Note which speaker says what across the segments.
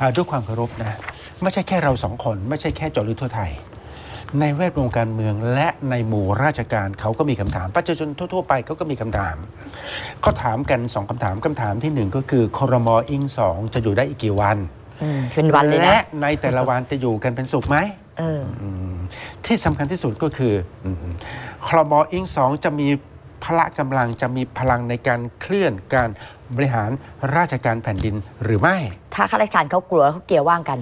Speaker 1: อ่าด้วยความเคารพนะไม่ใช่แค่เราสองคน ไม่ใช่แค่เจาะลึกทั่วไทย ในแวดวงการเมืองและในหมู่ราชการเขาก็มีคำถาม ประชาชนทั่ว ๆ ไปเขาก็มีคำถามเขาถามกันสองคำถามคำถามที่หนึ่งก็คือคอรมออิงสองจะอยู่ได้อีกกี่วัน
Speaker 2: อืมเป็นวันเลย
Speaker 1: และ
Speaker 2: นะ
Speaker 1: ในแต่ละวันจะอยู่กันเป็นสุขไหม
Speaker 2: เออ
Speaker 1: ที่สำคัญที่สุดก็คืออืมคลมออิงสองจะมีพละกำลังจะมีพลังในการเคลื่อนการ บริหารราชการแผ่นดินหรือไม่
Speaker 2: ถ้าข้าราชการเขากลัวเขาเกียร์ว่างกัน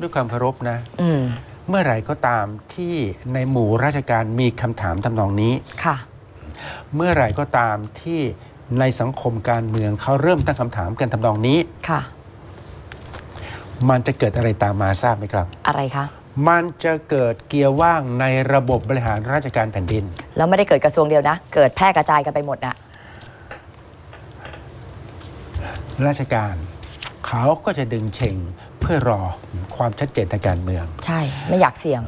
Speaker 1: ด้วยความเคารพนะ
Speaker 2: อืม
Speaker 1: เมื่อไหร่ก็ตามที่ในหมู่ราชการมีคำถามทำนองนี้
Speaker 2: ค่ะ
Speaker 1: เมื่อไหร่ก็ตามที่ในสังคมการเมืองเขาเริ่มตั้งคำถามกันทำนองนี้
Speaker 2: ค่ะ
Speaker 1: มันจะเกิดอะไรตามมาทราบไหมครับ
Speaker 2: อะไรคะ
Speaker 1: มันจะเกิดเกียร์ว่างในระบบบริหารราชการแผ่นดิน
Speaker 2: แล้วไม่ได้เกิดกระทรวงเดียวนะ เกิดแพร่กระจายกันไปหมดนะ
Speaker 1: ราชการ เขาก็จะดึงเชงเพื่อรอความชัดเจนทางการเมือง
Speaker 2: ใช่ไม่อยากเสี่ยง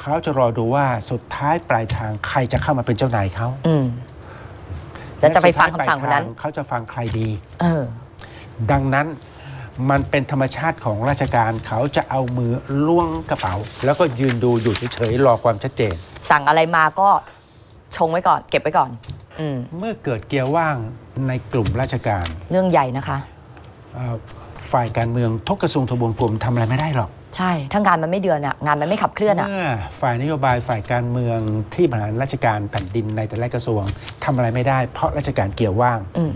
Speaker 1: เขาจะรอดูว่าสุดท้ายปลายทางใครจะเข้ามาเป็นเจ้านายเขา
Speaker 2: อืมแล้วจะไปฟัง
Speaker 1: และสุดท้ย
Speaker 2: คำสั่งคนนั้น
Speaker 1: ปลายทาเขาจะฟังใครดี
Speaker 2: เออ
Speaker 1: ดังนั้นมันเป็นธรรมชาติของราชการเขาจะเอามือล้วงกระเป๋า แล้วก็ยืนดูอยู่เฉยๆรอความชัดเจน
Speaker 2: สั่งอะไรมาก็ชงไว้ก่อน เก็บไว้ก่อน อืม
Speaker 1: เมื่อเกิดเกียร์ว่างในกลุ่มราชการ
Speaker 2: เรื่องใหญ่นะคะ
Speaker 1: เอ่อ ฝ่ายการเมืองทุกกระทรวงทบวงกรมทำอะไรไม่ได้หรอก
Speaker 2: ใช่ถ้างานมันไม่เดือนอะงานมันไม่ขับเคลื่อนอะ
Speaker 1: เมื่อฝ่ายนโยบายฝ่ายการเมืองที่บริหารราชการแผ่นดินในแต่ละกระทรวงทำอะไรไม่ได้ เพราะราชการเกี่ยวว่าง
Speaker 2: อืม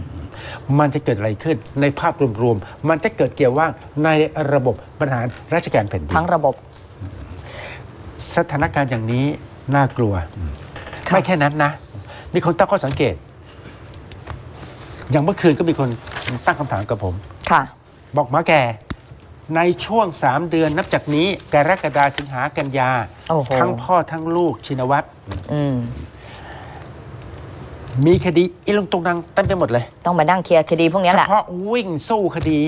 Speaker 1: มันจะเกิดอะไรขึ้นในภาพรวมๆ มันจะเกิดเกี่ยวว่างในระบบบริหารราชการแผ่นดิน
Speaker 2: ทั้งระบบ
Speaker 1: สถานการณ์อย่างนี้น่ากลัว
Speaker 2: ค่ะ
Speaker 1: ไม่แค่นั้นนะ มีคนตั้งข้อสังเกต อย่างเมื่อคืนก็มีคนตั้งคำถามกับผม
Speaker 2: ค่ะ
Speaker 1: บอกหมาแก่ในช่วง 3 เดือนนับจากนี้กรกฎาสิงหากันยา
Speaker 2: โอ้โห
Speaker 1: ทั้งพ่อทั้งลูกชินวัตร
Speaker 2: อืม
Speaker 1: มีคดีอีลงตรงนังเต็มไปหมดเลย
Speaker 2: ต้องมานั่งเคลียร์คดีพวกเนี้ย
Speaker 1: เฉ
Speaker 2: แหละ
Speaker 1: พาะวิ่งสู้คดี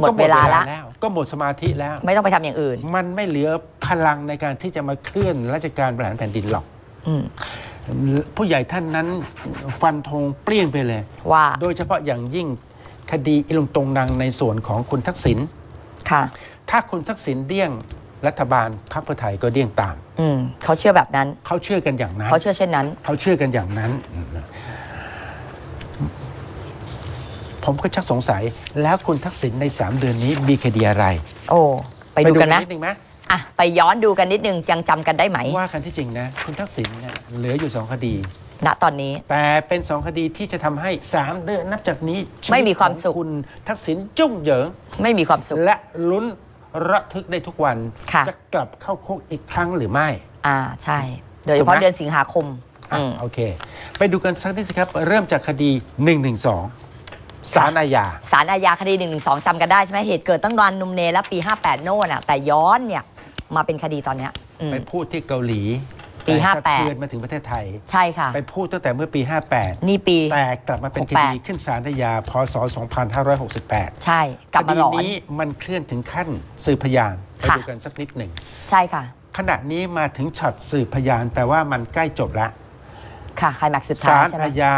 Speaker 2: หมดเวลาละ
Speaker 1: ก็ก็หมดสมาธิแล้ว
Speaker 2: ไม่ต้องไปทำอย่างอื่น
Speaker 1: มันไม่เหลือพลังในการที่จะมาเคลื่อนราชการบริหารแผ่นดินหรอก
Speaker 2: อืม
Speaker 1: ผู้ใหญ่ท่านนั้นฟันธงเปรี้ยงไปเลย
Speaker 2: ว่า
Speaker 1: โดยเฉพาะอย่างยิ่ง คดีอีลงตรงนังในส่วนของคุณทักษิณ
Speaker 2: ค่ะ
Speaker 1: ถ้าคุณทักษิณเดี้ยงรัฐบาลพรรคเพื่อไทยก็เดี้ยงตาม
Speaker 2: อืมเขาเชื่อแบบนั้น
Speaker 1: เขาเชื่อกันอย่างนั้น
Speaker 2: เขาเชื่อเช่นนั้น
Speaker 1: เขาเชื่อกันอย่างนั้น ผมก็ชักสงสัยแล้วคุณทักษิณใน3เดือนนี้มีคดีอะไร
Speaker 2: โอ้ไปดูกันนะ
Speaker 1: นิดนึงไหม
Speaker 2: อะไปย้อนดูกันนิดนึงยังจำกันได้ไหม
Speaker 1: ว่ากันที่จริงนะ คุณทักษิณเนี่ยเหลืออยู่สองคดี
Speaker 2: ณตอนนี้
Speaker 1: แต่เป็นสองคดีที่จะทำให้ 3 เดือนนับจากนี้ชี
Speaker 2: ไม่มีความ
Speaker 1: ของ
Speaker 2: สุข
Speaker 1: คุณทักษิณจุ้งเหยิง
Speaker 2: ไม่มีความสุข
Speaker 1: และลุ้นระทึกได้ทุกวัน
Speaker 2: ค่ะ
Speaker 1: จะกลับเข้าคุกอีกครั้งหรือไม่
Speaker 2: อ่าใช่ โดยเฉพาะ
Speaker 1: ถูกไหม
Speaker 2: เดือนสิงหาคม
Speaker 1: อะ
Speaker 2: อืม
Speaker 1: โอเค ไปดูกันสักนิดสิครับ เริ่มจากคดี 112สารอาญา
Speaker 2: สารอาญาคดี1นึจำกันได้ใช่ไหมเหตุเกิดตั้งนานนุมเนและปี 58 โน่นอะแต่ย้อนเนี่ยมาเป็นคดีตอนเนี้ยอืม
Speaker 1: ไปพูดที่เกาหลี
Speaker 2: ปี
Speaker 1: แต่
Speaker 2: 58
Speaker 1: สะเทือนมาถึงประเทศไทย
Speaker 2: ใช่ค่ะ
Speaker 1: ไปพูดตั้งแต่เมื่อปี
Speaker 2: นี่ปี
Speaker 1: 58แต่กลับมาเป็นคดี
Speaker 2: 68
Speaker 1: ขึ้นศาลอาญาพศ 2568
Speaker 2: ใช่ กลับมาหลอน
Speaker 1: คดีนี้มันเคลื่อนถึงขั้นสืบพยานไป
Speaker 2: ค่ะ
Speaker 1: ดูกันสักนิดหนึ่ง
Speaker 2: ใช่ค่ะ
Speaker 1: ขณะนี้มาถึงช็อตสืบพยานแปลว่ามันใกล้จบแล้ว
Speaker 2: ค่ะไคลแม็กซ์สุดท้า
Speaker 1: ศายล
Speaker 2: ใช่ไหม
Speaker 1: อาญา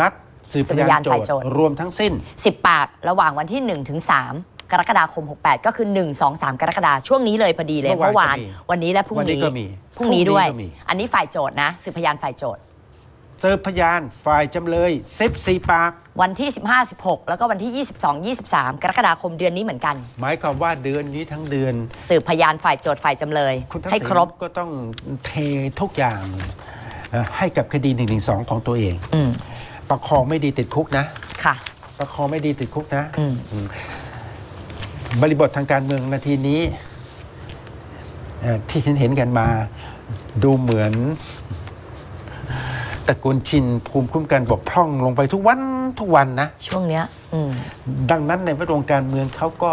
Speaker 1: นัดสืบพ
Speaker 2: สืบพ
Speaker 1: ยายา
Speaker 2: น
Speaker 1: นโจ
Speaker 2: ฝ่าย
Speaker 1: ท
Speaker 2: โจทย์
Speaker 1: ย์รวมทั้งสิ้น
Speaker 2: สิบปากระหว่างวันที่1ถึง3 กรกฎาคม 68 ก็คือ 1 2 3 กรกฎาช่วงนี้เลยพอดีเลย
Speaker 1: เมื่
Speaker 2: เมื่
Speaker 1: อวาน
Speaker 2: อวาน
Speaker 1: ก็มี
Speaker 2: วันนี้และพรุ่ง
Speaker 1: วันนี้
Speaker 2: นี้
Speaker 1: ก็มี
Speaker 2: พรุ่งนี้ด้วย
Speaker 1: พรุ่งนี้ก็มี
Speaker 2: อันนี้ฝ่ายโจทย์นะสืบพยานฝ่ายโจทย์
Speaker 1: สืบพยานฝ่ายจำเลย14ปาก
Speaker 2: วันที่ 15 16 แล้วก็วันที่ 22 23 กรกฎาคมเดือนนี้เหมือนกัน
Speaker 1: หมายความว่าเดือนนี้ทั้งเดือน
Speaker 2: สืบพยานฝ่ายโจทย์ฝ่ายจำเลย
Speaker 1: คุณทัก
Speaker 2: ให้
Speaker 1: ษิ
Speaker 2: ครบ
Speaker 1: ณก็ต้องเททุกอย่างเอ่อให้กับคดี1นึของตัวเอง
Speaker 2: อืม
Speaker 1: ประคองไม่ดีติดคุกนะ
Speaker 2: ค่ะ
Speaker 1: ประคองไม่ดีติดคุกนะ
Speaker 2: อืม
Speaker 1: อืม บริบททางการเมืองนาทีนี้เอ่อที่ฉันเห็นกันมา ดูเหมือนตระกูลชินภูมิคุ้มกันบกพร่องลงไปทุกวันทุกวันนะ
Speaker 2: ช่วงเนี้ยอืม
Speaker 1: ดังนั้นในแวดวงการเมืองเขาก็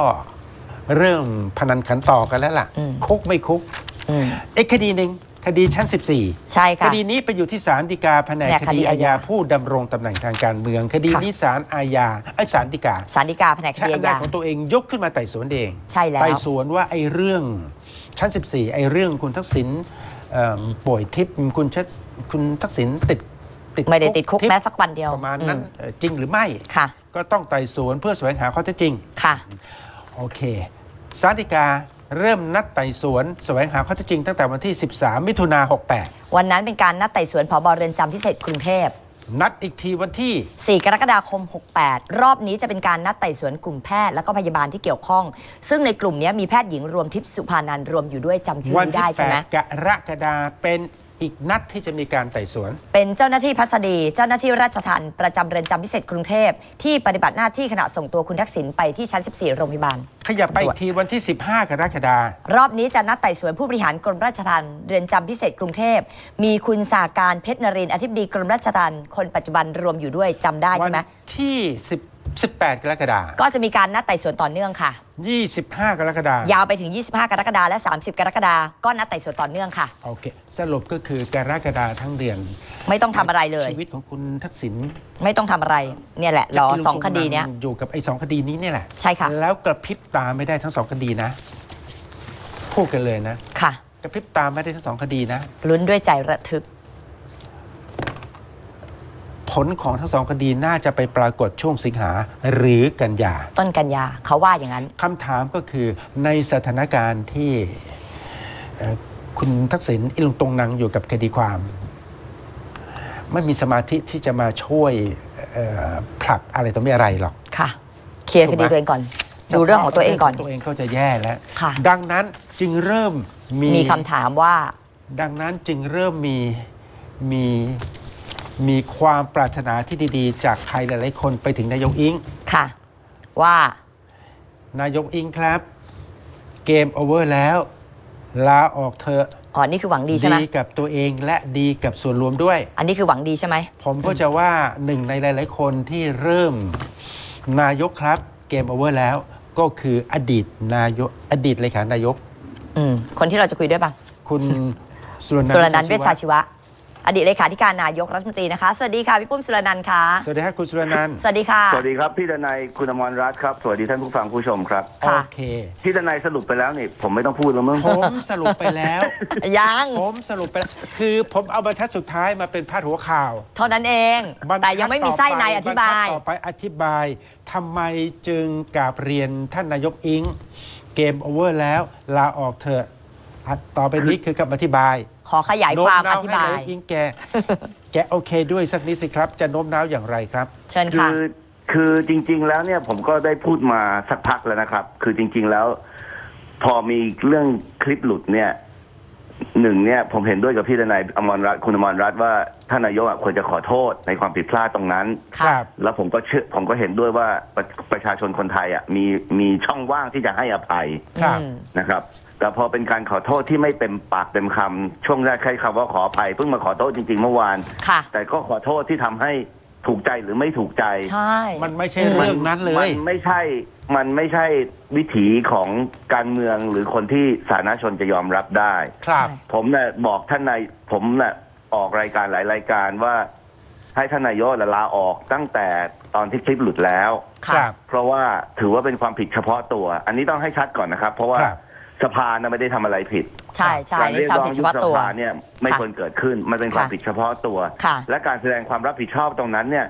Speaker 1: เริ่มพนันขันต่อกันแล้วล่ะ
Speaker 2: อืม
Speaker 1: คุกไม่คุก
Speaker 2: อืม
Speaker 1: เอกคดีหนึ่ง คดีชั้น 14
Speaker 2: ใช่
Speaker 1: ค
Speaker 2: ค่ะ
Speaker 1: ดีนี้ไปอยู่ที่ศาลฎีกาแผนก
Speaker 2: แผนก
Speaker 1: ค
Speaker 2: คดี
Speaker 1: ดีอา
Speaker 2: อา
Speaker 1: ญา
Speaker 2: ญา
Speaker 1: ผู้ดำรงตำแหน่งทางการเมือง คดี
Speaker 2: ค่ะ
Speaker 1: นี้ศาลอาญาไอ้ยศาลฎีกา
Speaker 2: สารดีกาแผนกค
Speaker 1: ใช้
Speaker 2: ดีอา
Speaker 1: อำนาจ
Speaker 2: ญา
Speaker 1: ของตัวเองยกขึ้นมาไต่สวนเอง
Speaker 2: ใช่แล้ว
Speaker 1: ไต่สวนว่าไอ้เรื่องชั้น 14 ไอ้เรื่องคุณทักษิณเอิ่มป่วยทิพย์คุณชัดคุณทักษิณติดติด
Speaker 2: ไม่ได้ติดคุก
Speaker 1: ทิพย์
Speaker 2: แม้สักวันเดียว
Speaker 1: ประมาณนั้น
Speaker 2: อื
Speaker 1: เอ่อจริงหรือไม่
Speaker 2: ค่ะ
Speaker 1: ก็ต้องไต่สวนเพื่อแสวงหาข้อเท็จจริง
Speaker 2: ค่ะ
Speaker 1: โอเคสารดีกา เริ่มนัดไต่สวนแสวงหาข้อเท็จจริงตั้งแต่วันที่ 13 มิถุนา68
Speaker 2: วันนั้นเป็นการนัดไต่สวนผบเรือนจำพิเศษกรุงเทพ
Speaker 1: นัดอีกทีวันที่
Speaker 2: 4 กรกฎาคม 68 รอบนี้จะเป็นการนัดไต่สวนกลุ่มแพทย์และก็พยาบาลที่เกี่ยวข้อง ซึ่งในกลุ่มนี้มีแพทย์หญิงรวมทิพย์สุภานันท์รวมอยู่ด้วยจำชื่อ
Speaker 1: วั
Speaker 2: นี้
Speaker 1: ที่
Speaker 2: ได้ใช่ไหม
Speaker 1: 8กรกฎาเป็น อีกนัดที่จะมีการไต่สวน
Speaker 2: เป็นเจ้าหน้าที่พัสดี เจ้าหน้าที่ราชทัณฑ์ประจำเรือนจำพิเศษกรุงเทพ ที่ปฏิบัติหน้าที่ขณะส่งตัวคุณทักษิณไปที่ชั้น 14 โรงพยาบาล
Speaker 1: ขยับไปอีกทีวันที่ 15 กรกฎาคม
Speaker 2: รอบนี้จะนัดไต่สวนผู้บริหารกรมราชทัณฑ์เรือนจำพิเศษกรุงเทพ มีคุณสาการเพชรนรินทร์อธิบดีกรมราชทัณฑ์คนปัจจุบันรวมอยู่ด้วยจำได้
Speaker 1: วั
Speaker 2: ใช่ไหม
Speaker 1: ที่10 18 กรกฎาค
Speaker 2: ก็จะมีการนัดไต่สวนต่อเนื่องค่ะ
Speaker 1: ม25 กรกฎาคม
Speaker 2: ยาวไปถึง 25 กรกฎาคมและ 30 กรกฎาคมก็นัดไต่สวนต่อเนื่องค่ะ
Speaker 1: โอเค สรุปก็คือกรกฎาคมทั้งเดือน
Speaker 2: ไม่ต้องทำอะไรเลย
Speaker 1: ชีวิตของคุณทักษิณ
Speaker 2: ไม่ต้องทำอะไรเนี่ยแหละรอ
Speaker 1: จะก
Speaker 2: สองคดีเนี้ย
Speaker 1: อยู่กับไอ้สองคดีนี้เนี่ยแหละ
Speaker 2: ใช่ค่ะ
Speaker 1: แล้วกระพริบตาไม่ได้ทั้งสองคดีนะ พูดกันเลยนะ
Speaker 2: ค่ะ
Speaker 1: กระพริบตาไม่ได้ทั้งสองคดีนะ
Speaker 2: ลุ้นด้วยใจระทึก
Speaker 1: ผลของทั้งสองคดีน่าจะไปปรากฏช่วงสิงหาหรือกันยา
Speaker 2: ต้นกันยาเขาว่าอย่างนั้น
Speaker 1: คำถามก็คือในสถานการณ์ที่เอ่อคุณทักษิณอิลุงตรงนังอยู่กับคดีความ ไม่มีสมาธิที่จะมาช่วยเอ่อผลักอะไรต่อไม่อะไรหรอก
Speaker 2: ค่ะ เคลียร์คดีตัวเองก่อน ดูเรื่องของตัวเองก่อน
Speaker 1: ตัวเองก็จะแย่แล้ว
Speaker 2: ค่ะ
Speaker 1: ดังนั้นจึงเริ่มมี
Speaker 2: มีคำถามว่า
Speaker 1: ดังนั้นจึงเริ่มมีมี มีความปรารถนาที่ดี ๆ จากใครหลายๆคนไปถึงนายกอิง
Speaker 2: ค่ะ ว่า
Speaker 1: นายกอิงครับ เกมโอเวอร์แล้ว ลาออกเถอะ
Speaker 2: อ๋อนี่คือหวังดีใช่ไหม
Speaker 1: กับตัวเองและดีกับส่วนรวมด้วย
Speaker 2: อันนี้คือหวังดีใช่ไหม
Speaker 1: ผมก็จะว่าหนึ่งในหลาย ๆ คนที่เริ่มนายกครับ เกมโอเวอร์แล้วก็คืออดีตนายกอดีตเลขานายก
Speaker 2: อืมคนที่เราจะคุยด้วยป่ะ
Speaker 1: คุณสุรนันท์
Speaker 2: สุรนันท์เวชชา
Speaker 1: ชี
Speaker 2: ชีวะ อดีตเลขาธิการนายกรัฐมนตรีนะคะ สวัสดีค่ะพี่ปุ้มสุรนันท์ค่ะ
Speaker 1: สวัสดีครับคุณสุรนันท์
Speaker 2: สวัสดีค่ะ
Speaker 3: สวัสดีครับพี่ดนายคุณอมรรัตน์ครับ สวัสดีท่านผู้ฟังผู้ชมครับ
Speaker 1: โอ
Speaker 2: ค่ะ
Speaker 1: เค
Speaker 3: พี่ดนายสรุปไปแล้วนี่ผมไม่ต้องพูดแล้วมั้ง
Speaker 1: ผมสรุปไปแล้ว
Speaker 2: ยัง
Speaker 1: ผมสรุปไปแล้วคือผมเอาบรรทัดสุดท้ายมาเป็นพาดหัวข่าว
Speaker 2: เท่านั้นเอง
Speaker 1: บรรทัด
Speaker 2: แต่ยังไม่มีไส้ในอธิบาย
Speaker 1: รรทัดต่อไปอธิบายทำไมจึงกราบเรียนท่านนายกอิง เกมโอเวอร์แล้วลาออกเถอะอะ ต่อไปนี้คือคำอธิบาย
Speaker 2: ขอขยายความ
Speaker 1: โน้
Speaker 2: อ
Speaker 1: น้
Speaker 2: ธิ
Speaker 1: ให้
Speaker 2: บาย
Speaker 1: นกอิงแก แกโอเคด้วยสักนิดสิครับ จะโน้มน้าวอย่างไรครับ
Speaker 2: เชิญ
Speaker 3: คื
Speaker 2: ค่ะ
Speaker 3: อคือจริง ๆ แล้วเนี่ยผมก็ได้พูดมาสักพักแล้วนะครับ คือจริง ๆ แล้ว พอมีเรื่องคลิปหลุดเนี่ยหนึ่งเนี่ย ผมเห็นด้วยกับพี่ดนายอมรรัตน์คุณอมรรัตน์ว่าท่านนายกอะควรจะขอโทษในความผิดพลาดตรงนั้น
Speaker 1: ค
Speaker 2: ค่ะ
Speaker 1: รับ
Speaker 3: แล้วผมก็เชื่อผมก็เห็นด้วยว่าประประชาชนคนไทยอะมีมีช่องว่างที่จะให้อภัย
Speaker 1: ครับ
Speaker 2: อืม
Speaker 3: นะครับ แต่พอเป็นการขอโทษที่ไม่เต็มปากเต็มคำช่วงแรกใช้คำว่าขออภัยเพิ่งมาขอโทษจริง ๆ เมื่อวาน
Speaker 2: ค่ะ
Speaker 3: แต่ก็ขอโทษที่ทำให้ถูกใจหรือไม่ถูกใจ
Speaker 2: ใช่
Speaker 1: มันไม่ใช่เรื่องนั้นเล
Speaker 3: มั
Speaker 1: ย
Speaker 3: นไม่ใช่ มันไม่ใช่วิถีของการเมืองหรือคนที่สาธารณชนจะยอมรับได้
Speaker 1: ครับ
Speaker 2: ใช่
Speaker 3: ผมเนะ่ะบอกท่านนายผมเนะ่ะออกรายการหลายรายการว่า ให้ท่านนายกน่ะลาออกตั้งแต่ตอนที่คลิปหลุดแล้ว
Speaker 1: ค
Speaker 2: ค่ะ
Speaker 1: รับ
Speaker 3: เพราะว่าถือว่าเป็นความผิดเฉพาะตัว อันนี้ต้องให้ชัดก่อนนะครับ เพราะว่า
Speaker 1: ครับ
Speaker 3: สภานะไม่ได้ทำอะไรผิด
Speaker 2: ใช่ใช่
Speaker 3: การ
Speaker 2: นี่
Speaker 3: เรียก
Speaker 2: ชาว
Speaker 3: ร้อง
Speaker 2: ผิดเฉ
Speaker 3: ยุบ
Speaker 2: พาะ
Speaker 3: ส
Speaker 2: ตัว
Speaker 3: ภาเนี่ยไม่
Speaker 2: ค่ะ
Speaker 3: ควรเกิดขึ้น มันเป็นความ
Speaker 2: ค่ะ
Speaker 3: ผิดเฉพาะตัว
Speaker 2: ค่ะ
Speaker 3: และการแสดงความรับผิดชอบตรงนั้นเนี่ย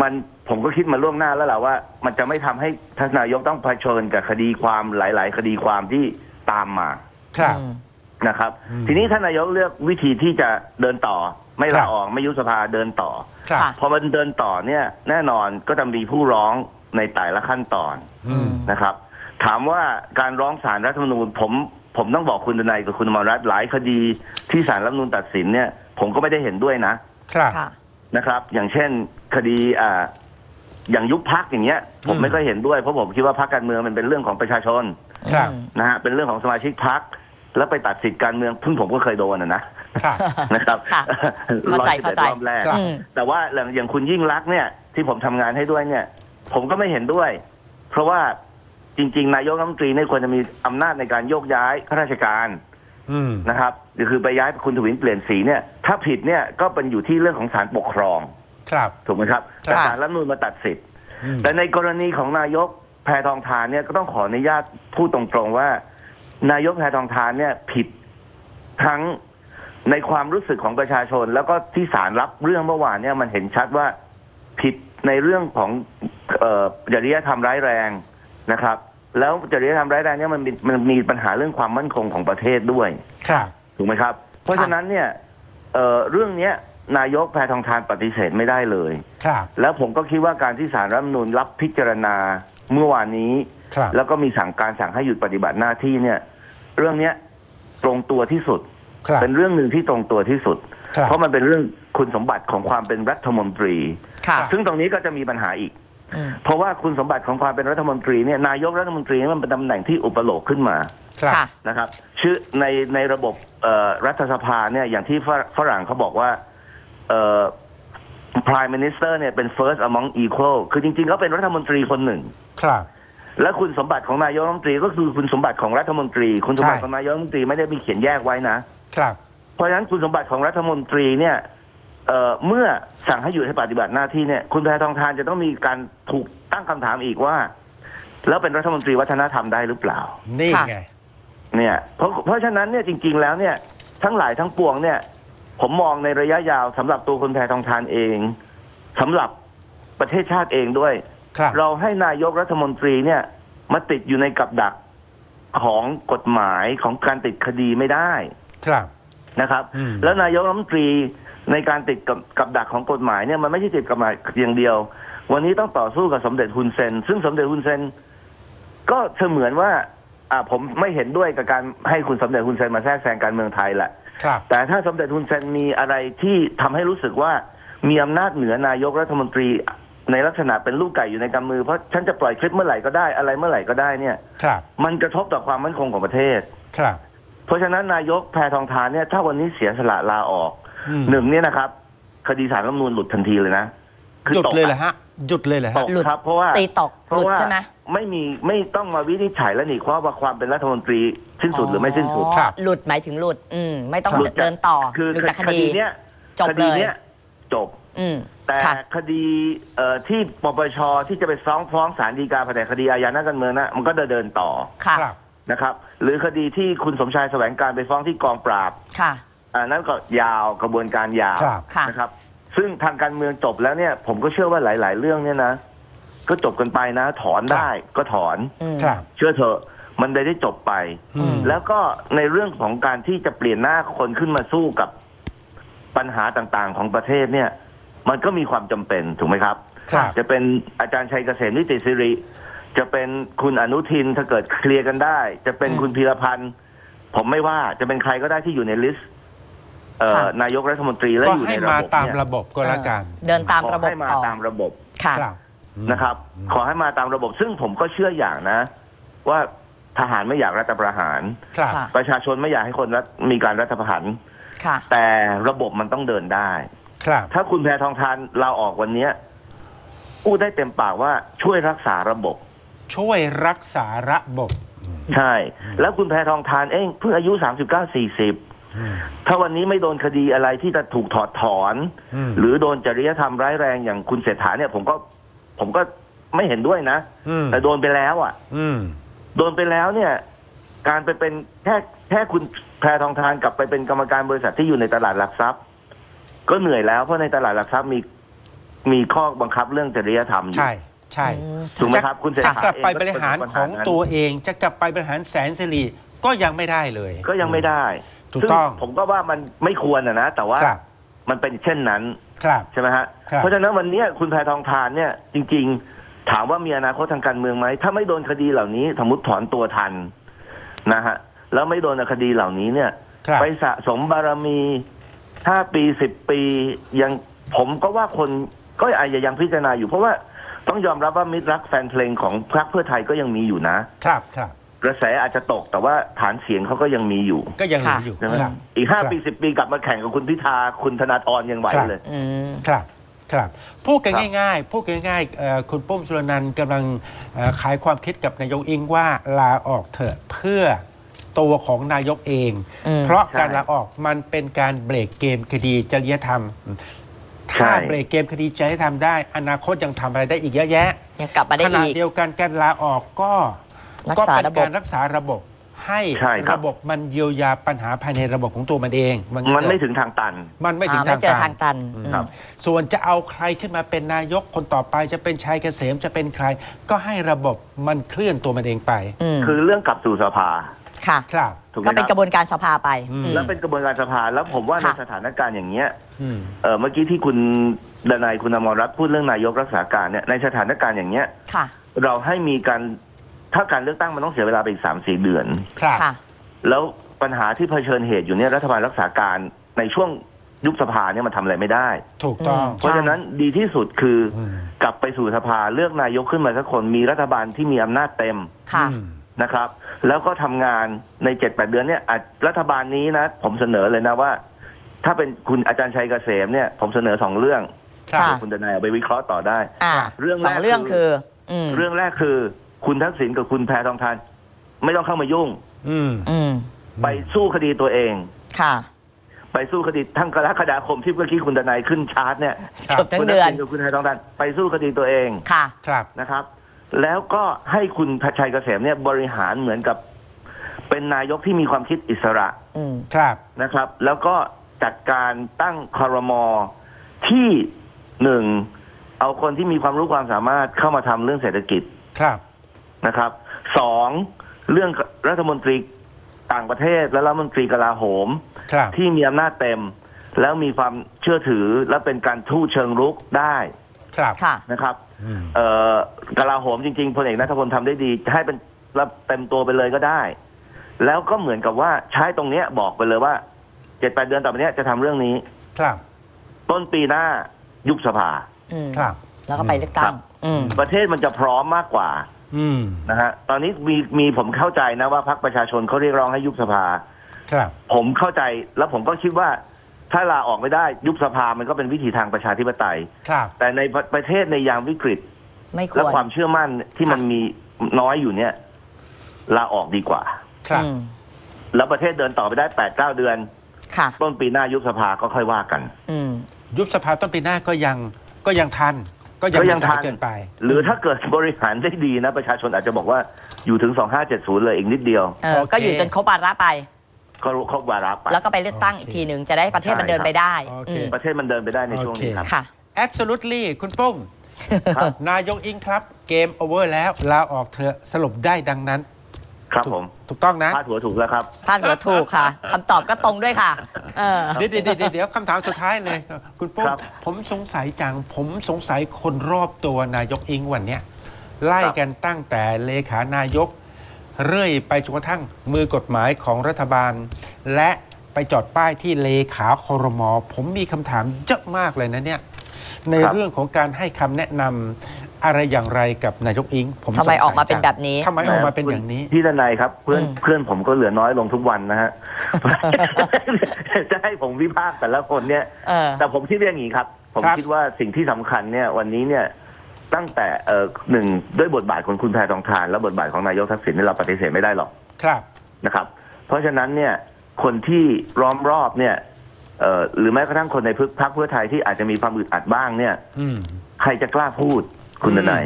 Speaker 3: มันผมก็คิดมาล่วงหน้าแล้วแหละว่า มันจะไม่ทำให้ท่านนายกต้องเผชิญกับคดีความหลาย ๆ คดีความที่ตามมา
Speaker 1: ครับ
Speaker 2: อืม
Speaker 3: นะครับ
Speaker 1: อืม
Speaker 3: ทีนี้ท่านนายกเลือกวิธีที่จะเดินต่อ ไม่
Speaker 1: ครั
Speaker 3: ลา
Speaker 1: บ
Speaker 3: ออกไม่ยุบสภาเดินต่อ
Speaker 1: ครับ
Speaker 2: ค่ะ
Speaker 3: พอมันเดินต่อเนี่ย แน่นอนก็จะมีผู้ร้องในแต่ละขั้นตอน
Speaker 1: อืม
Speaker 3: นะครับ ถามว่าการร้องศาลรัฐธรรมนูญผมผมต้องบอกคุณดนายกับคุณอมรรัตน์หลายคดีที่ศาลรัฐธรรมนูญตัดสินเนี่ย ผมก็ไม่ได้เห็นด้วยนะ
Speaker 1: ครับ
Speaker 2: ค่ะ
Speaker 3: นะครับ อย่างเช่นคดีอ่าอย่างยุบพักอย่างเงี้ย ผม
Speaker 1: อืม
Speaker 3: ไม่ค่อยเห็นด้วยเพราะผมคิดว่าพักการเมืองมันเป็นเรื่องของประชาชน
Speaker 1: ครับ
Speaker 2: อืม
Speaker 3: นะฮะเป็นเรื่องของสมาชิกพัก แล้วไปตัดสิทธิการเมืองซึ่งผมก็เคยโดนนะนะครับ นะครับ
Speaker 2: ค่ะเข้าใจ
Speaker 3: 111
Speaker 2: เข้าใจ
Speaker 3: รอบแรก
Speaker 1: ครับ
Speaker 2: อืม
Speaker 3: แต่ว่าอย่างอย่างคุณยิ่งรักษณ์เนี่ยที่ผมทำงานให้ด้วยเนี่ย ผมก็ไม่เห็นด้วย เพราะว่า จริง ๆ นายกรัฐมนตรีเนี่ยควรจะมีอำนาจในการโยกย้ายข้าราชการ
Speaker 1: อืม
Speaker 3: นะครับคือไปย้ายคุณทวินเปลี่ยนสีเนี่ย ถ้าผิดเนี่ยก็เป็นอยู่ที่เรื่องของศาลปกครอง
Speaker 1: ครับ
Speaker 3: ถูกไหมครับแต่
Speaker 2: ค่ะ
Speaker 3: ศาลรัฐธรรมนูญมาตัดสิทธิ์
Speaker 1: อืม
Speaker 3: แต่ในกรณีของนายกแพทองทานเนี่ยก็ต้องขออนุญาตพูดตรงๆว่า นายกแพทองทานเนี่ยผิดทั้งในความรู้สึกของประชาชน แล้วก็ที่ศาลรับเรื่องเมื่อวานเนี่ยมันเห็นชัดว่าผิดในเรื่องของเอ่อจริยธรรมร้ายแรง นะครับ แล้วจริยธรรมร้ายแรงเนี่ยมันมีมันมีปัญหาเรื่องความมั่นคงของประเทศด้วย
Speaker 1: ครับ
Speaker 3: ถูกไหมครับ เพราะฉะนั้นเนี่ยเอ่อเรื่องเนี้ยนายกแพทองทานปฏิเสธไม่ได้เลย
Speaker 1: ครับ
Speaker 3: แล้วผมก็คิดว่าการที่สารรัฐธรรมนูญรับพิจารณาเมื่อวานนี้
Speaker 1: ครับ
Speaker 3: แล้วก็มีสั่งการสั่งให้หยุดปฏิบัติหน้าที่เนี่ย เรื่องเนี้ยตรงตัวที่สุด
Speaker 1: ครับ
Speaker 3: เป็นเรื่องหนึ่งที่ตรงตัวที่สุด
Speaker 1: ครับ
Speaker 3: เพราะมันเป็นเรื่องคุณสมบัติของความเป็นรัฐมนตรี
Speaker 2: ค่ะ
Speaker 3: ซึ่งตรงนี้ก็จะมีปัญหาอีก
Speaker 2: อืม
Speaker 3: เพราะว่าคุณสมบัติของความเป็นรัฐมนตรีเนี่ยนายกรัฐมนตรีเนี่ยมันเป็นตำแหน่งที่อุปโลกขึ้นมา
Speaker 1: ครับ
Speaker 2: ค่ะ
Speaker 3: นะครับ ชื่อในในระบบเอ่อรัฐสภาเนี่ยอย่างที่ฝรฝรั่งเขาบอกว่าเอ่อ prime minister เนี่ยเป็น first among equal คือจริงๆเขาเป็นรัฐมนตรีคนหนึ่ง
Speaker 1: ครับ
Speaker 3: และคุณสมบัติของนายกรัฐมนตรีก็คือคุณสมบัติของรัฐมนตรี คุณสมบัติ
Speaker 1: ใช่
Speaker 3: ของนายกรัฐมนตรีไม่ได้มีเขียนแยกไว้นะ
Speaker 1: ครับ
Speaker 3: เพราะฉะนั้นคุณสมบัติของรัฐมนตรีเนี่ย เอ่อเมื่อสั่งให้หยุดให้ปฏิบัติหน้าที่เนี่ยคุณแพทองทานจะต้องมีการถูกตั้งคำถามอีกว่า แล้วเป็นรัฐมนตรีวัฒนธรรมได้หรือเปล่า
Speaker 1: นี่
Speaker 2: ค่ะ
Speaker 1: ไง
Speaker 3: เนี่ยเพราะเพราะฉะนั้นเนี่ยจริง ๆ แล้วเนี่ยทั้งหลายทั้งปวงเนี่ย ผมมองในระยะยาวสำหรับตัวคุณแพทองทานเองสำหรับประเทศชาติเองด้วย
Speaker 1: ครับ
Speaker 3: เราให้นายกรัฐมนตรีเนี่ยมาติดอยู่ในกับดักของกฎหมายของการติดคดีไม่ได้
Speaker 1: ครับ
Speaker 3: นะครับ
Speaker 1: อืม
Speaker 3: แล้วนายกรัฐมนตรี ในการติดกับกับดักของกฎหมายเนี่ยมันไม่ใช่ติดกับหมายอย่างเดียว วันนี้ต้องต่อสู้กับสมเด็จฮุนเซน ซึ่งสมเด็จฮุนเซนก็เสมือนว่าอ่าผมไม่เห็นด้วยกับการให้คุณสมเด็จฮุนเซนมาแทรกแซงการเมืองไทยแหละ
Speaker 1: ครับ
Speaker 3: แต่ถ้าสมเด็จฮุนเซนมีอะไรที่ทำให้รู้สึกว่ามีอำนาจเหนือนายกรัฐมนตรีในลักษณะเป็นลูกไก่อยู่ในกำมือเพราะฉันจะปล่อยคลิปเมื่อไหร่ก็ได้อะไรเมื่อไหร่ก็ได้เนี่ย
Speaker 1: ครับ
Speaker 3: มันกระทบต่อความมั่นคงของประเทศ
Speaker 1: ครับ
Speaker 3: เพราะฉะนั้นนายกแพทองทานเนี่ยถ้าวันนี้เสียสละลาออก
Speaker 1: อืม
Speaker 3: หนึ่งเนี่ยนะครับ คดีสารรัฐธรรมนูญหลุดทันทีเลยนะ
Speaker 1: หยุด
Speaker 3: ตก
Speaker 1: เลย
Speaker 3: อะ
Speaker 1: เหรอฮะหยุดเลยเหรอ
Speaker 3: ต
Speaker 1: ฮะ
Speaker 3: ก
Speaker 2: หลุด
Speaker 3: ครับ เพราะว่า
Speaker 2: ตีตก
Speaker 3: เพ
Speaker 2: หลุ
Speaker 3: ราะ
Speaker 2: ด
Speaker 3: ว่า
Speaker 2: ใช่ไหม
Speaker 3: ไม่มีไม่ต้องมาวินิจฉัยและหนีข้อว่าความเป็นรัฐมนตรีสิ้นสุดหรือไม่สิ้นสุด
Speaker 1: ครับ
Speaker 2: หลุดหมายถึงหลุด อืม ไม่ต้อง
Speaker 3: หลุดจาก
Speaker 2: เดินต่อ
Speaker 3: คือ
Speaker 2: หลุดจากค
Speaker 3: ค
Speaker 2: ดี
Speaker 3: ดี เนี้ย
Speaker 2: จบ
Speaker 3: คดี
Speaker 2: เลย
Speaker 3: เนี้ยจบ
Speaker 2: อืม
Speaker 3: แต่
Speaker 2: ค่ะ
Speaker 3: คดีเอ่อที่ปปชที่จะไปฟ้องฟ้องศาลฎีกาแผนกคดีอาญานักการเมืองนะมันก็เดินเดินต่อ
Speaker 2: ค่ะ
Speaker 1: ครับ
Speaker 3: นะครับ หรือคดีที่คุณสมชายแสวงการไปฟ้องที่กองปราบ
Speaker 2: ค่ะ
Speaker 3: อันนั้นก็ยาวกระบวนการยาว
Speaker 1: ครับ
Speaker 2: ค่ะ
Speaker 3: นะครับ ซึ่งทางการเมืองจบแล้วเนี่ยผมก็เชื่อว่าหลาย ๆ เรื่องเนี่ยนะ ก็จบกันไปนะ ถอนได้ก็ถอน
Speaker 2: อืม
Speaker 1: ครับ
Speaker 3: เชื่อเถอะมันได้ได้จบไป
Speaker 1: อืม
Speaker 3: แล้วก็ในเรื่องของการที่จะเปลี่ยนหน้าคนขึ้นมาสู้กับปัญหาต่างๆของประเทศเนี่ย มันก็มีความจำเป็นถูกไหมครับ
Speaker 1: ครับ
Speaker 3: จะเป็นอาจารย์ชัยเกษมนิติสิริ จะเป็นคุณอนุทินถ้าเกิดเคลียร์กันได้ จะเป็น
Speaker 2: อืม
Speaker 3: คุณพีรพันธ์ผมไม่ว่าจะเป็นใครก็ได้ที่อยู่ในลิสต์ นายกรัฐมนตรีและ
Speaker 1: ก็
Speaker 3: อยู่ให้
Speaker 1: น
Speaker 3: ระ
Speaker 1: มา
Speaker 3: บบ
Speaker 1: ตาม
Speaker 3: เนี่
Speaker 1: ระบบก็แล้วกัน
Speaker 2: เดินตามระบบขอ
Speaker 3: ให้มา
Speaker 2: ตา
Speaker 3: มระบบ
Speaker 2: ค่ะ
Speaker 3: นะครับ ขอให้มาตามระบบ ซึ่งผมก็เชื่ออย่างนะ ว่าทหารไม่อยากรัฐประหาร
Speaker 1: ครับ
Speaker 3: ประชาชนไม่อยากให้คนรัฐมีการรัฐประหาร
Speaker 2: ค่ะ
Speaker 3: แต่ระบบมันต้องเดินได้
Speaker 1: ครับ
Speaker 3: ถ้าคุณแพทองทานเราออกวันเนี้ยพูดได้เต็มปากว่าช่วยรักษาระบบ
Speaker 1: ช่วยรักษาระบบ
Speaker 3: ใช่ แล้วคุณแพทองทานเองเพิ่งอายุสามสิบเก้าสี่สิบ ถ้าวันนี้ไม่โดนคดีอะไรที่จะถูกถอดถอน
Speaker 1: อืม
Speaker 3: หรือโดนจริยธรรมร้ายแรงอย่างคุณเศรษฐาเนี่ย ผมก็ ผมก็ไม่เห็นด้วยนะ
Speaker 1: อืม
Speaker 3: แต่โดนไปแล้ว อะ
Speaker 1: อืม
Speaker 3: โดนไปแล้วเนี่ย การไปเป็นแค่แค่คุณแพรทองทานกลับไปเป็นกรรมการบริษัทที่อยู่ในตลาดหลักทรัพย์ ก็เหนื่อยแล้วเพราะในตลาดหลักทรัพย์มีมีข้อบังคับเรื่องจริยธรรมอยู่
Speaker 1: ใช่ใช่
Speaker 2: อืม
Speaker 3: ถูกไหมครับคุณเศรษ
Speaker 1: จะ
Speaker 3: ฐาก
Speaker 1: ลับไป
Speaker 3: เอง
Speaker 1: บริหาร
Speaker 3: ก็
Speaker 1: ของ
Speaker 3: ปัญนั้น
Speaker 1: ตัวเอง จะกลับไปบริหารแสนสิริก็ยังไม่ได้เลย
Speaker 3: ก็ยังไม่ได้
Speaker 1: ถูก
Speaker 3: ซึ่
Speaker 1: ต้อง
Speaker 3: ผมก็ว่ามันไม่ควรนะนะแต่ว่า
Speaker 1: ครับ
Speaker 3: มันเป็นเช่นนั้น
Speaker 1: ครับ
Speaker 3: ใช่ไหมฮะ
Speaker 1: ครับ
Speaker 3: เพราะฉะนั้นวันเนี้ยคุณแพทองทานเนี่ยจริง ๆ ถามว่ามีอนาคตทางการเมืองไหมถ้าไม่โดนคดีเหล่านี้สมมติถอนตัวทันนะฮะแล้วไม่โดนคดีเหล่านี้เนี่ย
Speaker 1: ครับ
Speaker 3: ไปสะสมบารมีห้าปีสิบปี ยังผมก็ว่าคนก็อาจจะยังพิจารณาอยู่ เพราะว่าต้องยอมรับว่ามิตรรักแฟนเพลงของพรรคเพื่อไทยก็ยังมีอยู่นะ
Speaker 1: ครับครับ
Speaker 3: กระแสอาจจะตกแต่ว่าฐานเสียงเขาก็ยังมีอยู่
Speaker 1: ก็ยังเหลือ
Speaker 2: ค่ะ
Speaker 1: อยู่
Speaker 3: ใช่ไหม
Speaker 1: ครับ
Speaker 3: อีกห้า
Speaker 1: ครับ
Speaker 3: ปีสิบปีกลับมาแข่งกับคุณพิธาคุณธนาธรยังไหว
Speaker 1: ครับ
Speaker 3: เลย
Speaker 2: อืม
Speaker 1: ครับครับพูดกัน
Speaker 3: ครับ
Speaker 1: ง่ายๆพูดกันง่ายๆเอ่อคุณปุ้มสุรนันท์กำลังเอ่อขายความคิดกับนายกอิงว่าลาออกเถอะเพื่อตัวของนายกเอง
Speaker 2: อืม
Speaker 1: เพราะการ
Speaker 3: ใช่
Speaker 1: ลาออกมันเป็นการเบรกเกมคดีจริยธรรม ถ้า
Speaker 3: ใช่
Speaker 1: เบรกเกมคดีจริยธรรมได้ อนาคตยังทำอะไรได้อีกเยอะแยะ
Speaker 2: ยังกลับมาได้
Speaker 1: ขณะ
Speaker 2: อีก
Speaker 1: เดียวกันการลาออกก็
Speaker 2: รัก
Speaker 1: ก็
Speaker 2: ษา
Speaker 1: เป็น
Speaker 2: ระบบ
Speaker 1: การรักษาระบบ ให้
Speaker 3: ใช่ครับ
Speaker 1: ระบบมันเยียวยาปัญหาภายในระบบของตัวมันเองว่า
Speaker 3: มันไม่
Speaker 1: เถอะ
Speaker 3: ถึงทางตัน
Speaker 1: มันไม่ถึง
Speaker 2: อ่า
Speaker 1: ทาง
Speaker 2: เจอ
Speaker 1: ตัน
Speaker 2: ทางตัน
Speaker 3: ครับ
Speaker 1: ส่วนจะเอาใครขึ้นมาเป็นนายกคนต่อไปจะเป็นชายเกษมจะเป็นใคร ก็ให้ระบบมันเคลื่อนตัวมันเองไป
Speaker 2: อืม
Speaker 3: คือเรื่องกลับสู่สภา
Speaker 2: ค่ะ
Speaker 1: ครับ
Speaker 3: ถูกไหม
Speaker 2: ก็เป็น
Speaker 3: ค
Speaker 2: ก
Speaker 3: รับ
Speaker 2: ระบวนการสภาไป
Speaker 1: อืม
Speaker 2: อืม
Speaker 3: แล้วเป็นกระบวนการสภาแล้วผมว่าใน
Speaker 2: ค่ะ
Speaker 3: สถานการณ์อย่างเงี้ย
Speaker 1: อืม
Speaker 3: เออเมื่อกี้ที่คุณดนายคุณอมรรัตน์พูดเรื่องนายกรักษาการเนี่ยในสถานการณ์อย่างเงี้ย
Speaker 2: ค่ะ
Speaker 3: เราให้มีการ ถ้าการเลือกตั้งมันต้องเสียเวลาไปอีกสามสี่เดือน
Speaker 1: ครับ
Speaker 2: ค่ะ
Speaker 3: แล้วปัญหาที่เผชิญเหตุอยู่เนี่ยรัฐบาลรักษาการในช่วงยุบสภาเนี่ยมันทำอะไรไม่ได้
Speaker 1: ถูกต้อง
Speaker 2: อืม
Speaker 3: เพราะฉะนั้นดีที่สุดคืออ
Speaker 1: อืม
Speaker 3: กลับไปสู่สภาเลือกนายกขึ้นมาสักคนมีรัฐบาลที่มีอำนาจเต็ม
Speaker 2: ค่ะ
Speaker 1: อืม
Speaker 3: นะครับ แล้วก็ทำงานในเจ็ดแปดเดือนเนี่ยอาจรัฐบาลนี้นะ ผมเสนอเลยนะว่า ถ้าเป็นคุณอาจารย์ชัยเกษมเนี่ย ผมเสนอสองเรื่อง
Speaker 1: ครับ
Speaker 2: ค่ะ
Speaker 3: เดี๋ยวคุณดนายเอาไปวิเคราะห์ต่อได้
Speaker 2: อ่า
Speaker 3: เรื่องแรก
Speaker 2: สองเรื่อง
Speaker 3: คื
Speaker 2: คือออืม
Speaker 3: เรื่องแรกคือ คุณทักษิณกับคุณแพทองทาน ไม่ต้องเข้ามายุ่ง
Speaker 1: อืม
Speaker 2: อืม
Speaker 3: ไปสู้คดีตัวเอง
Speaker 2: ค่ะ
Speaker 3: ไปสู้คดีทั้งกรกฎาคมที่เมื่อกี้คุณดนายขึ้นชาร์ตเนี่ย
Speaker 1: ครับ
Speaker 2: เกือบทั้
Speaker 3: คุ
Speaker 2: ง
Speaker 3: ณ
Speaker 2: เดือน
Speaker 3: ทักษิณกับคุณแพทองทานไปสู้คดีตัวเอง
Speaker 2: ค่ะ
Speaker 1: ครับ
Speaker 3: นะครับ แล้วก็ให้คุณชัยเกษมเนี่ยบริหารเหมือนกับ เป็นนายกที่มีความคิดอิสระ
Speaker 2: อืม
Speaker 1: ครับ
Speaker 3: นะครับแล้วก็จัดการตั้งคอรมอที่หนึ่งเอาคนที่มีความรู้ความสามารถเข้ามาทำเรื่องเศรษฐกิจ
Speaker 1: ครับ
Speaker 3: นะครับสองเรื่องรัฐมนตรีต่างประเทศและรัฐมนตรีกลาโหม
Speaker 1: ครับ
Speaker 3: ที่มีอำนาจเต็ม แล้วมีความเชื่อถือและเป็นการทูตเชิงรุกได้
Speaker 1: ครับ
Speaker 2: ค่ะ
Speaker 3: นะครับ
Speaker 1: อืม
Speaker 3: เอ่อกลาโหมจริงๆพลเอกนัทพลทำได้ดี ให้เป็นรับเต็มตัวไปเลยก็ได้ แล้วก็เหมือนกับว่าใช้ตรงเนี้ยบอกไปเลยว่าเจ็ดแปดเดือนต่อไปเนี้ยจะทำเรื่องนี้
Speaker 1: ครับ
Speaker 3: ต้นปีหน้ายุบสภา
Speaker 2: อืม
Speaker 1: ครับ
Speaker 2: แล้วก็ไปเลือกตั้
Speaker 3: ครั
Speaker 2: ง
Speaker 3: บ
Speaker 2: อืม
Speaker 3: ประเทศมันจะพร้อมมากกว่า
Speaker 1: อืม
Speaker 3: นะฮะตอนนี้มีมีผมเข้าใจนะว่าพรรคประชาชนเขาเรียกร้องให้ยุบสภา
Speaker 1: ครับ
Speaker 3: ผมเข้าใจแล้วผมก็คิดว่า ถ้าลาออกไม่ได้ยุบสภามันก็เป็นวิถีทางประชาธิปไตย
Speaker 1: ครับ
Speaker 3: แต่ในประประเทศในยามวิกฤต
Speaker 2: ไม่ค
Speaker 3: และ
Speaker 2: วร
Speaker 3: ความเชื่อมั่นที่มันมีน้อยอยู่เนี่ยลาออกดีกว่า
Speaker 1: ครับ
Speaker 2: อืม
Speaker 3: แล้วประเทศเดินต่อไปได้แปดเก้าเดือน
Speaker 2: ค่ะ
Speaker 3: ต้นปีหน้ายุบสภาก็ค่อยว่ากัน
Speaker 2: อืม
Speaker 1: ยุบสภาต้นปีหน้าก็ยังก็ยังทัน ก็ยัง
Speaker 3: ก็
Speaker 1: ไม่
Speaker 3: ยัง
Speaker 1: สา
Speaker 3: ทั
Speaker 1: ย
Speaker 3: น
Speaker 1: เกินไป
Speaker 3: หรือถ้าเกิดบริหารได้ดีนะ ประชาชนอาจจะบอกว่าอยู่ถึง 2570 เลยอีกนิดเดียว
Speaker 2: เออ
Speaker 1: โอเค
Speaker 2: ก็อยู่จนครบวาระไป
Speaker 3: ก็ครบวาระไป
Speaker 2: แล้วก็ไปเลือกตั้งอีกทีหนึ่งจะได้ประเทศมันเดินไปได้
Speaker 1: โอเค
Speaker 2: อืม
Speaker 3: ประเทศมันเดินไปได้ในช่วงนี้ครับ
Speaker 2: ค่ะ
Speaker 1: absolutely คุณปุ้ม
Speaker 3: ครับ
Speaker 1: นายกอิงครับ เกมโอเวอร์แล้วลาออกเถอะสรุปได้ดังนั้น
Speaker 3: ครับ
Speaker 1: ถูก
Speaker 3: ผม
Speaker 1: ถูกต้องนะ
Speaker 3: พาดหัวถูกแล้วครับ
Speaker 2: พลาดหัวถูกค่ะคำตอบก็ตรงด้วยค่ะ เออ
Speaker 1: เดี๋ยวเดี๋ยวเดี๋ยวเดี๋ยวคำถามสุดท้ายเลย คุณปุ้ม
Speaker 3: ครับ
Speaker 1: ผมสงสัยจัง ผมสงสัยคนรอบตัวนายกอิงวันเนี้ยไล่กันตั้งแต่เลขานายก เรื่อยไปจนกระทั่งมือกฎหมายของรัฐบาล และไปจอดป้ายที่เลขาคอรมอผมมีคำถามเยอะมากเลยนะเนี่ยใน
Speaker 3: ครับ
Speaker 1: เรื่องของการให้คำแนะนำ อะไรอย่างไรกับนายกอิงผม
Speaker 2: ทำไม
Speaker 1: สงสัย
Speaker 2: ออกมาเป็น
Speaker 1: จัง
Speaker 2: แบบนี้
Speaker 1: ทำไมออกมาเป็นอย่างนี้
Speaker 3: พี่ดนายครับ เพื่อน
Speaker 2: อืม
Speaker 3: เพื่อนผมก็เหลือน้อยลงทุกวันนะฮะจะให้ผมวิพากษ์แต่ละคนเนี่ย
Speaker 2: เออ
Speaker 3: แต่ผมคิดว่าอย่างนี้ครับ ผม
Speaker 1: ครับ
Speaker 3: คิดว่าสิ่งที่สำคัญเนี่ย วันนี้เนี่ยตั้งแต่เออหนึ่งด้วยบทบาทของคุณแพทองทาน และบทบาทของนายกทักษิณเนี่ยเราปฏิเสธไม่ได้หรอก
Speaker 1: ครับ
Speaker 3: นะครับ เพราะฉะนั้นเนี่ยคนที่ล้อมรอบเนี่ยเอ่อหรือแม้กระทั่งคนในพรรคเพื่อไทยที่อาจจะมีความอึดอัดบ้างเนี่ย
Speaker 1: อืม
Speaker 3: ใครจะกล้าพูด คุณ
Speaker 1: อืม
Speaker 3: นาย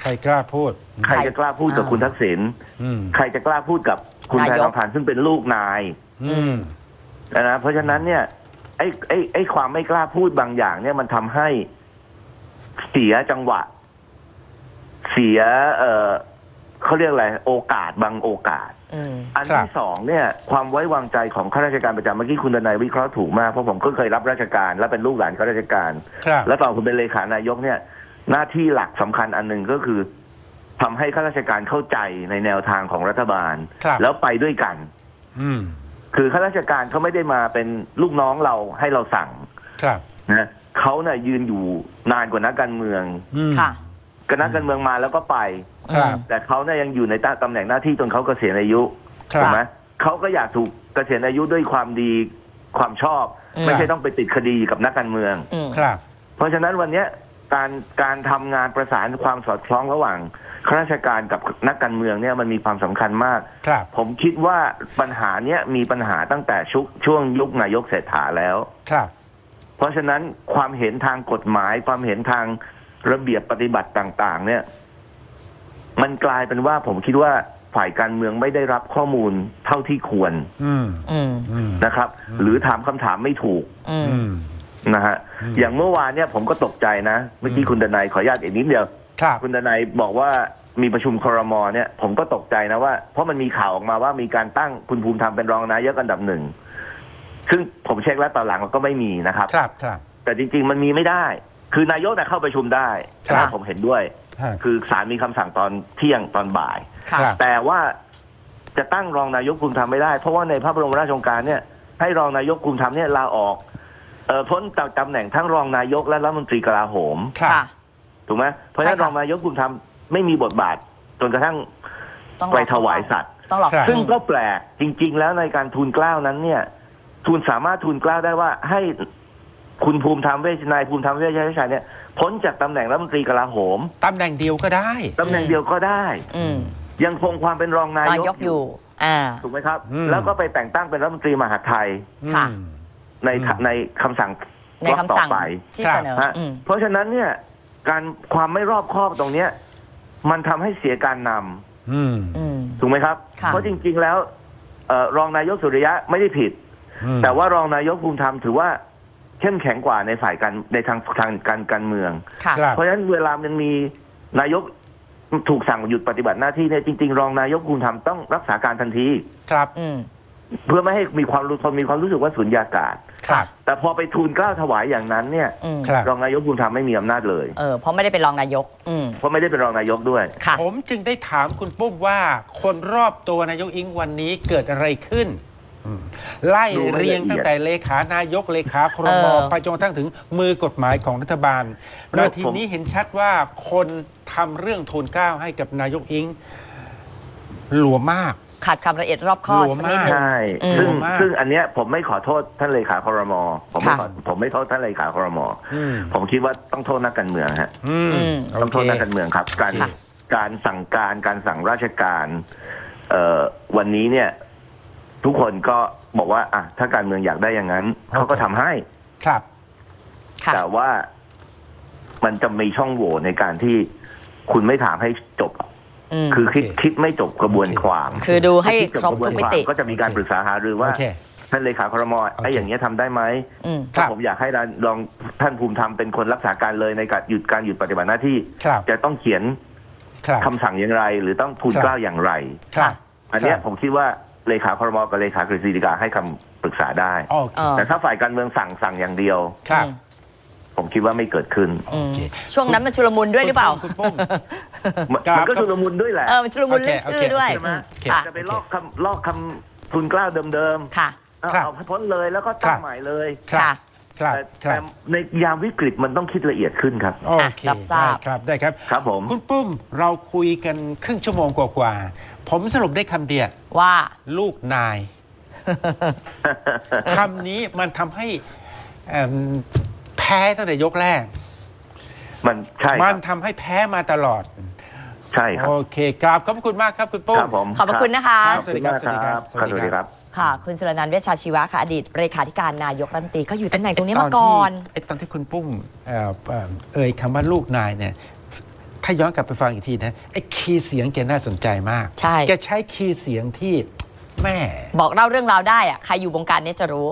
Speaker 1: ใครกล้าพูด
Speaker 3: ใครจะกล้าพูดกับ
Speaker 2: อ่า
Speaker 3: คุณทักษิณ
Speaker 1: อืม
Speaker 3: ใครจะกล้าพูดกับคุณ
Speaker 2: นายก
Speaker 3: แพทองทานซึ่งเป็นลูกนาย
Speaker 1: อืม
Speaker 3: นะเพราะฉะนั้นเนี่ยไอ้ไอ้ไอ้ความไม่กล้าพูดบางอย่าง เนี่ยมันทำให้เสียจังหวะ เสีย เออเขาเรียกอะไรโอกาสบางโอกาส
Speaker 2: อืม
Speaker 3: อัน
Speaker 1: ครับ
Speaker 3: ที่สองเนี่ย ความไว้วางใจของข้าราชการประจำเมื่อกี้คุณดนายวิเคราะห์ถูกมากเพราะผมก็เคยรับราชการ และเป็นลูกหลานข้าราชการ
Speaker 1: ครับ
Speaker 3: แล้วตอนคุณเป็นเลขานายกเนี่ย หน้าที่หลักสำคัญอันหนึ่งก็คือทำให้ข้าราชการเข้าใจในแนวทางของรัฐบาล
Speaker 1: ครับ
Speaker 3: แล้วไปด้วยกัน
Speaker 1: อืม
Speaker 3: คือข้าราชการเขาไม่ได้มาเป็นลูกน้องเราให้เราสั่ง
Speaker 1: ครับ
Speaker 3: นะเขาเนี่ยยืนอยู่นานกว่านักการเมือง
Speaker 1: อืม
Speaker 2: ค่ะ
Speaker 3: ก็นักการเมืองมาแล้วก็ไป
Speaker 1: ครับ
Speaker 3: แต่เขาเนี่ยยังอยู่ในตำแหน่งหน้าที่จนเขาเกษียณอายุ
Speaker 1: ครั
Speaker 3: ถู
Speaker 1: บ
Speaker 3: กไหมเขาก็อยากถูกเกษียณอายุด้วยความดีความชอบ
Speaker 2: อืม
Speaker 3: ไม่ใช่ต้องไปติดคดีกับนักการเมือง
Speaker 2: อืม
Speaker 1: ครับ
Speaker 3: เพราะฉะนั้นวันเนี้ย การการทำงานประสานความสอดคล้องระหว่างข้าราชการกับนักการเมืองเนี่ยมันมีความสำคัญมาก
Speaker 1: ครับ
Speaker 3: ผมคิดว่าปัญหาเนี้ยมีปัญหาตั้งแต่ชุกช่วงยุคนายกเศรษฐาแล้ว
Speaker 1: ครับ
Speaker 3: เพราะฉะนั้นความเห็นทางกฎหมาย ความเห็นทางระเบียบปฏิบัติต่าง ๆ เนี่ย มันกลายเป็นว่าผมคิดว่าฝ่ายการเมืองไม่ได้รับข้อมูลเท่าที่ควร
Speaker 1: อืม
Speaker 2: อืม
Speaker 1: อืม
Speaker 3: นะครับ หรือถามคำถามไม่ถูก
Speaker 2: อืม
Speaker 1: อืม
Speaker 3: นะฮะ
Speaker 1: อืม
Speaker 3: อย่างเมื่อวานเนี่ยผมก็ตกใจนะ เมื่อกี้
Speaker 1: อืม
Speaker 3: คุณดนายขออนุญาตอีกนิดเดียว
Speaker 1: ครับ
Speaker 3: คุณดนายบอกว่ามีประชุมครมเนี่ย ผมก็ตกใจนะว่า เพราะมันมีข่าวออกมาว่ามีการตั้งคุณภูมิธรรมเป็นรองนายกอันดับหนึ่งซึ่งผมเช็คแล้วตอนหลังมันก็ไม่มีนะครับ
Speaker 1: ครับครับ
Speaker 3: แต่จริง ๆ มันมีไม่ได้ คือนายกน่ะเข้าประชุมได้
Speaker 1: ครับ
Speaker 3: นะผมเห็นด้วย
Speaker 1: ฮะ
Speaker 3: คือศาลมีคำสั่งตอนเที่ยงตอนบ่าย
Speaker 2: ค่ะ
Speaker 1: ครับ
Speaker 3: แต่ว่าจะตั้งรองนายกภูมิธรรมไม่ได้ เพราะว่าในพระบรมราชโองการเนี่ยให้รองนายกภูมิธรรมเนี่ยลาออก เอ่อพ้นจากตำแหน่งทั้งรองนายกและรัฐมนตรีกลาโหม
Speaker 1: ครับ
Speaker 2: ค่ะ
Speaker 3: ถูกไหมเพราะฉะนั้น
Speaker 2: ใช่ค่ะ
Speaker 3: รองนายกภูมิธรรมไม่มีบทบาท จนกระทั่ง
Speaker 2: ต้องรอ
Speaker 3: ไปถวายสัตว์
Speaker 2: ต้องรอ
Speaker 1: ครับ
Speaker 3: ซึ่งก็แปลกจริง ๆ แล้วในการทูลเกล้านั้นเนี่ย ทูลสามารถทูลเกล้าได้ว่าให้คุณภูมิธรรมเวชนายภูมิธรรมเวชชัยเนี่ยพ้นจากตำแหน่งรัฐมนตรีกลาโหม
Speaker 1: ตำแหน่งเดียวก็ได้
Speaker 3: ตำแหน่งเดียวก็ได้
Speaker 2: อืม
Speaker 3: ยังคงความเป็นรองนานา
Speaker 2: ยย
Speaker 3: ก
Speaker 2: กอยู่ อ่า
Speaker 3: ถูกไหมครับ
Speaker 1: อืม
Speaker 3: แล้วก็ไปแต่งตั้งเป็นรัฐมนตรีมหาดไทย
Speaker 2: ค่ะ
Speaker 1: อืม
Speaker 3: ใน
Speaker 1: อืม
Speaker 3: ในคำสั่ง
Speaker 2: ในคำสั่ง
Speaker 3: ต่อไป
Speaker 2: ที่
Speaker 1: ครับ
Speaker 2: เสนอ
Speaker 3: ฮะ
Speaker 2: อืม
Speaker 3: เพราะฉะนั้นเนี่ยการความไม่รอบคอบตรงเนี้ยมันทำให้เสียการนำ
Speaker 1: อืม
Speaker 2: อืม
Speaker 3: ถูกไหมครับ
Speaker 2: ค่ะ
Speaker 3: เพราะจริง ๆ แล้วเอ่อรองนายกสุริยะไม่ได้ผิด
Speaker 1: อืม
Speaker 3: แต่ว่ารองนายกภูมิธรรมถือว่าเข้มแข็งกว่าในฝ่ายการในทางทางการการเมือง
Speaker 2: ค่ะ
Speaker 1: ครับ
Speaker 3: เพราะฉะนั้นเวลามันมีนายกถูกสั่งหยุดปฏิบัติหน้าที่เนี่ยจริง ๆ รองนายกภูมิธรรมต้องรักษาการทันที
Speaker 1: ครับ
Speaker 2: อืม
Speaker 3: เพื่อไม่ให้มีความรู้คนมีความรู้สึกว่าสุญญากาศ
Speaker 1: ครับ
Speaker 3: แต่พอไปทูลเกล้าถวายอย่างนั้นเนี่ย
Speaker 2: อืม
Speaker 1: ครับ
Speaker 3: รองนายกภูมิธรรมไม่มีอำนาจเลย
Speaker 2: เออเพราะไม่ได้เป็นรองนายก อืม
Speaker 3: เพราะไม่ได้เป็นรองนายกด้วย
Speaker 2: ค่ะ
Speaker 1: ผมจึงได้ถามคุณปุ้มว่า คนรอบตัวนายกอิงวันนี้เกิดอะไรขึ้นอืมไล่
Speaker 3: ดูไม่
Speaker 1: เรียง
Speaker 3: ละเอียด
Speaker 1: ตั้งแต่เลขานายกเลขาครม
Speaker 2: เออ
Speaker 1: ไปจนกระทั่งถึงมือกฎหมายของรัฐบาล
Speaker 3: แล้
Speaker 1: นาวที
Speaker 3: ผม
Speaker 1: นี้เห็นชัดว่าคนทำเรื่องทูลเกล้าให้กับนายกอิงหลวมมาก
Speaker 2: ขาดความละเอียดรอบคอบ
Speaker 1: หลวม
Speaker 2: สักนิด
Speaker 1: มาก
Speaker 2: หนึ่ง
Speaker 3: ใช่
Speaker 2: อืม
Speaker 3: ซึ่ง
Speaker 1: มาก
Speaker 3: ซึ่งอันเนี้ยผมไม่ขอโทษท่านเลขาครมผมไม่
Speaker 2: ค่ะ
Speaker 3: ขอผมไม่โทษท่านเลขาครม
Speaker 1: อืม
Speaker 3: ผมคิดว่าต้องโทษนักการเมืองฮะ
Speaker 1: อืม
Speaker 2: อืม
Speaker 1: โอ
Speaker 3: ต้อง
Speaker 1: เค
Speaker 3: โทษนักการเมืองครับ การ
Speaker 2: ค่ะ
Speaker 3: การสั่งการการสั่งราชการเอ่อวันนี้เนี่ย ทุกคนก็บอกว่าอะถ้าการเมืองอยากได้อย่างนั้นเขาก็ทำให้
Speaker 1: ครับ
Speaker 2: ค่ะ
Speaker 3: แต่ว่ามันจะมีช่องโหว่ในการที่คุณไม่ถามให้จบ
Speaker 2: อืม
Speaker 3: คือคิด
Speaker 1: โอเค
Speaker 3: คิดไม่จบกระบวนความ
Speaker 2: คือดูให้
Speaker 3: ดจ
Speaker 2: ครบ
Speaker 3: กะบว
Speaker 2: ทุ
Speaker 3: น
Speaker 2: กมิ
Speaker 3: ความ
Speaker 2: ติ
Speaker 3: ก็จะมีการปรึกษาหารือว่า
Speaker 1: โอเค
Speaker 3: ท่านเลขาครมไอ้
Speaker 1: โอเค
Speaker 3: อย่างเงี้ยทำได้ไหม
Speaker 2: อืม
Speaker 1: ครั
Speaker 3: ถ้า
Speaker 1: บ
Speaker 3: ผมอยากให้รองท่านภูมิธรรมเป็นคนรักษาการเลยในการหยุดการหยุดปฏิบัติหน้าที่
Speaker 1: ครับ
Speaker 3: จะต้องเขียน
Speaker 1: ครับ
Speaker 3: คำสั่งอย่างไร หรือต้องทูล
Speaker 1: ครับ
Speaker 3: เกล้าอย่างไร
Speaker 1: ครับ
Speaker 3: อันเนี้ย
Speaker 1: ครับ
Speaker 3: ผมคิดว่าเลขาครมกับเลขากฤษฎีกาให้คำปรึกษาได้
Speaker 1: โอเค
Speaker 2: เออ
Speaker 3: แต่ถ้าฝ่ายการเมืองสั่งสั่งอย่างเดียว
Speaker 1: ครับ
Speaker 2: อืม
Speaker 3: ผมคิดว่าไม่เกิดขึ้น
Speaker 2: อืม
Speaker 1: โอเค
Speaker 2: ช่วงนั้นมันชุลมุนด้วยหรือเปล่า
Speaker 1: คุณปุ้ม
Speaker 3: มัน
Speaker 1: ครับ
Speaker 3: มันก็ชุลมุนด้วยแหละ
Speaker 2: เออมันชุลมุนเรื่อง
Speaker 1: โอเค
Speaker 2: ชื่อด้วย
Speaker 1: โอเค
Speaker 2: อืม
Speaker 1: โอเค
Speaker 2: ค่ะ
Speaker 3: จะไปลอกคำลอกคำทูลเกล้าเดิม
Speaker 2: ค่ะ
Speaker 3: ๆเอา
Speaker 1: ครับ
Speaker 3: เอาให้พ้นเลยแล้วก็ตั้
Speaker 1: ครั
Speaker 3: ง
Speaker 1: บ
Speaker 3: ใหม่เลย
Speaker 1: ครับครับ
Speaker 3: แต่
Speaker 1: ครั
Speaker 3: แต่
Speaker 1: บ
Speaker 3: ในยามวิกฤตมันต้องคิดละเอียดขึ้นครับ
Speaker 1: โอเค
Speaker 2: รับทรา
Speaker 1: ได้
Speaker 2: บ
Speaker 1: ครับได้ครับ
Speaker 3: ครับผม
Speaker 1: คุณปุ้มเราคุยกันครึ่งชั่วโมงกว่าๆผมสรุปได้คำเดียว
Speaker 2: ว่า
Speaker 1: ลูกนาย คำนี้มันทำให้เอิ่ม แพ้ตั้งแต่ยกแรก
Speaker 3: มันใช่ค
Speaker 1: มั
Speaker 3: รั
Speaker 1: น
Speaker 3: บ
Speaker 1: ทำให้แพ้มาตลอด
Speaker 3: ใช่ครับ
Speaker 1: โอเคกราบขอบพระคุณมากครับคุณปุ้
Speaker 3: ค
Speaker 1: ม
Speaker 3: รับผม
Speaker 2: ขอบพระคุณนะคะ
Speaker 1: ครับสวัสดีครับ
Speaker 3: ขอณมาก
Speaker 1: สวัสดีครับ
Speaker 3: สวัสดีครับ
Speaker 2: ค่ะ คุณสุรนันท์เวชชาชีวะค่ะ อดีตเลขาธิการนายกรัฐมนตรีก็อยู่ตำแหน่งตรงนี้มาก่อน
Speaker 1: ไอ้ตอนที่คุณปุ้มเอ่อเอ่อเอ่ยคำว่าลูกนายเนี่ย ถ้าย้อนกลับไปฟังอีกทีนะไอ้คีย์เสียงแกน่าสนใจมาก
Speaker 2: ใช่
Speaker 1: แกใช้คีย์เสียงที่แม่
Speaker 2: บอกเล่าเรื่องราวได้อะใครอยู่วงการนี้จะรู้